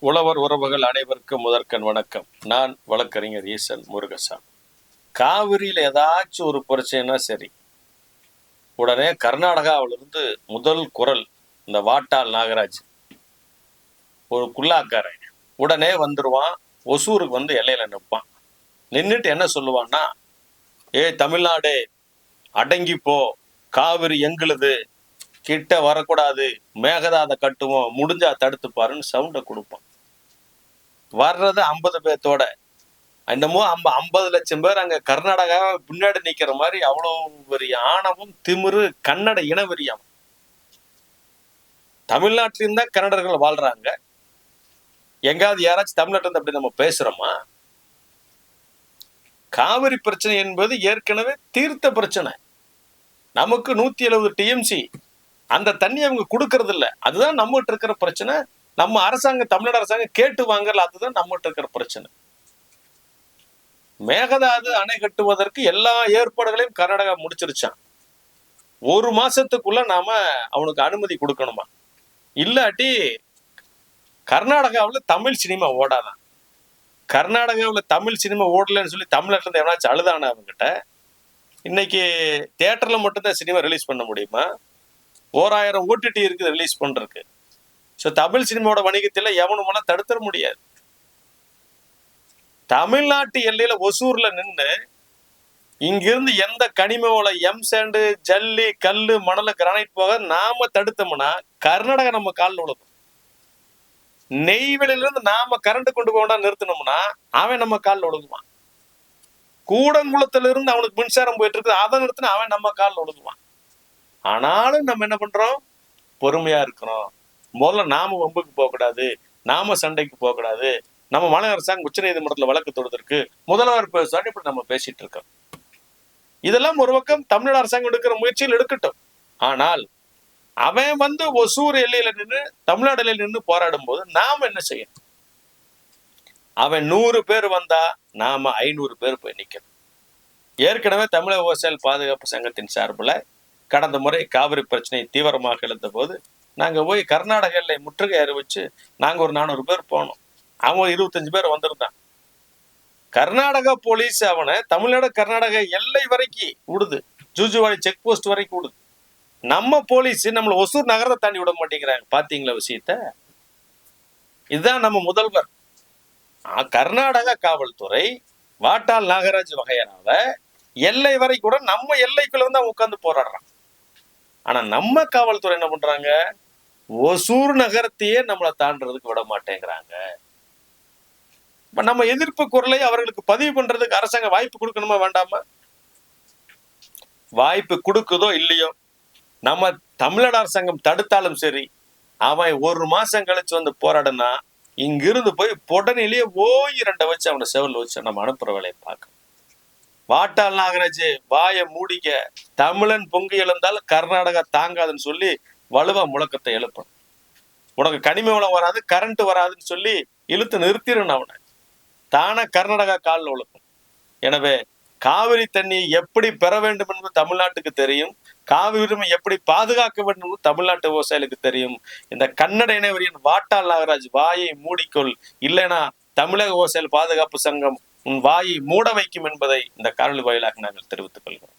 உழவர் உறவுகள் அனைவருக்கும் முதற்கண் வணக்கம். நான் வழக்கறிஞர் ஈசன் முருகசாமி. காவிரியில் ஏதாச்சும் ஒரு பிரச்சனைனா சரி. உடனே கர்நாடகாவிலிருந்து முதல் குரல் இந்த வாட்டாள் நாகராஜ். ஒரு குல்லாக்காரன் உடனே வந்துடுவான் ஒசூருக்கு வந்து எல்லையில நிற்பான். நின்றுட்டு என்ன சொல்லுவான்னா ஏய் தமிழ்நாடு அடங்கி போ காவிரி எங்களுது. கிட்ட வரக்கூடாது மேகதாத கட்டுவோம் முடிஞ்சா தடுத்து பாருன்னு சவுண்டை கொடுப்பான். வர்றது ஐம்பது பேர்த்தோட. என்னமோ அம்ப ஐம்பது லட்சம் பேர் அங்க கர்நாடகா பின்னாடி நிக்கிற மாதிரி அவ்வளவு பெரிய ஆணவம் திமிரு கன்னட இனவெறியம். தமிழ்நாட்டிலையும் தான் கன்னடர்கள் வாழ்றாங்க. எங்காவது யாராச்சும் தமிழ்நாட்டில் இருந்து அப்படி நம்ம பேசுறோமா? காவிரி பிரச்சனை என்பது ஏற்கனவே தீர்த்த பிரச்சனை. நமக்கு நூத்தி எழுபது டிஎம்சி அந்த தண்ணி அவங்க கொடுக்கறது இல்ல அதுதான் நம்மகிட்ட இருக்கிற பிரச்சனை. நம்ம அரசாங்கம் தமிழ்நாடு அரசாங்கம் கேட்டு வாங்கல அதுதான் நம்மகிட்ட இருக்கிற பிரச்சனை. மேகதாது அணை கட்டுவதற்கு எல்லா ஏற்பாடுகளையும் கர்நாடகா முடிச்சிருச்சான். ஒரு மாசத்துக்குள்ள நாம அவனுக்கு அனுமதி கொடுக்கணுமா? இல்லாட்டி கர்நாடகாவில் தமிழ் சினிமா ஓடாதான். கர்நாடகாவில் தமிழ் சினிமா ஓடலன்னு சொல்லி தமிழ்நாட்டில் எவனாச்சும் அழுதானா அவங்ககிட்ட இன்னைக்கு தேட்டரில் மட்டும்தான் சினிமா ரிலீஸ் பண்ண முடியுமா? ஓராயிரம் ஓடிடி இருக்குது ரிலீஸ் பண்ணுறதுக்கு ஸோ தமிழ் சினிமாவோட வணிகத்தில் எவனுமெல்லாம் தடுத்துட முடியாது. தமிழ்நாட்டு எல்லையில ஒசூர்ல நின்று இங்கிருந்து எந்த கனிம வள எம் சேண்டு ஜல்லி கல்லு மணல் கிரானைட் போக நாம தடுத்தோம்னா கர்நாடகா நம்ம காலில் விழுக்கும் நெய்வேலியிலிருந்து நாம கரண்ட் கொண்டு போக நிறுத்தினோம்னா அவன் நம்ம காலில் விழுகுவான் கூடங்குளத்துல இருந்து அவனுக்கு மின்சாரம் போயிட்டு இருக்குது அதை நிறுத்தினா அவன் நம்ம காலில் விழுகுவான் ஆனாலும் நம்ம என்ன பண்றோம்? பொறுமையா இருக்கிறோம். முதல்ல நாம வம்புக்கு போகக்கூடாது. நாம சண்டைக்கு போகக்கூடாது. நம்ம மாநில அரசாங்கம் உச்ச நீதிமன்றத்தில் வழக்கு தொடுத்திருக்கு. முதல்வர் பேசுவார் இப்படி நம்ம பேசிட்டு இருக்கோம். இதெல்லாம் ஒரு பக்கம் தமிழ்நாடு அரசாங்கம் எடுக்கிற முயற்சியில் எடுக்கட்டும். ஆனால் அவன் வந்து ஒசூர் எல்லையில நின்று தமிழ்நாடு எல்லையில் நின்று போராடும் போது நாம என்ன செய்யணும்? அவன் நூறு பேர் வந்தா நாம ஐநூறு பேர் போய் நிக்கணும். ஏற்கனவே தமிழக விவசாயிகள் பாதுகாப்பு சங்கத்தின் சார்பில் கடந்த முறை காவிரி பிரச்சனை தீவிரமாக எழுந்த போது நாங்க போய் கர்நாடக எல்லை முற்றுகை அறிவிச்சு நாங்க ஒரு நானூறு பேர் போனோம். அவன் ஒரு இருபத்தஞ்சு பேர் வந்திருந்தான் கர்நாடகா போலீஸ் அவனை தமிழ்நாடு கர்நாடக எல்லை வரைக்கும் விடுது. ஜூஜுவாடி செக் போஸ்ட் வரைக்கும் விடுது. நம்ம போலீஸ் நம்மளை ஒசூர் நகரத்தை தாண்டி விட மாட்டேங்கிறாங்க. பாத்தீங்களா விஷயத்த? இதுதான் நம்ம முதல்வர். கர்நாடக கர்நாடகா காவல்துறை வாட்டாள் நாகராஜ் வகையனால எல்லை வரை கூட நம்ம எல்லைக்குள்ள வந்து அவன் உட்கார்ந்து போராடுறான். ஆனா நம்ம காவல்துறை என்ன பண்றாங்க? ஒசூர் நகரத்தையே நம்மளை தாண்டறதுக்கு விட மாட்டேங்கிறாங்க. இப்ப நம்ம எதிர்ப்பு குரலை அவர்களுக்கு பதிவு பண்றதுக்கு அரசாங்கம் வாய்ப்பு கொடுக்கணுமா வேண்டாமா? வாய்ப்பு கொடுக்குதோ இல்லையோ நம்ம தமிழ்நாடு அரசாங்கம் தடுத்தாலும் சரி அவன் ஒரு மாசம் கழிச்சு வந்து போராடுனா இங்கிருந்து போய் புடனிலேயே ஓய் ரெண்டை வச்சு அவனை செவல் வச்சு நம்ம அனுப்புற வேலையை பார்க்கணும். வாட்டாள் நாகராஜ் வாயை மூடிக்க. தமிழன் பொங்கி எழுந்தால் கர்நாடகா தாங்காதுன்னு சொல்லி வலுவா முழக்கத்தை எழுப்பணும். உனக்கு கனிம வளம் வராது கரண்ட் வராதுன்னு சொல்லி இழுத்து நிறுத்திடணும் அவனை. தானே கர்நாடகா காலில் விழுக்கும் எனவே காவிரி தண்ணியை எப்படி பெற வேண்டும் என்பது தமிழ்நாட்டுக்கு தெரியும். காவிரிமை எப்படி பாதுகாக்க வேண்டும் என்பது தமிழ்நாட்டு விவசாயிகளுக்கு தெரியும். இந்த கன்னட இனவரியின் வாட்டாள் நாகராஜ் வாயை மூடிக்கொள். இல்லைனா தமிழக விவசாயிகள் பாதுகாப்பு சங்கம் உன் வாயை மூட வைக்கும் என்பதை இந்த காரணி வாயிலாக நாங்கள் தெரிவித்துக் கொள்கிறோம்.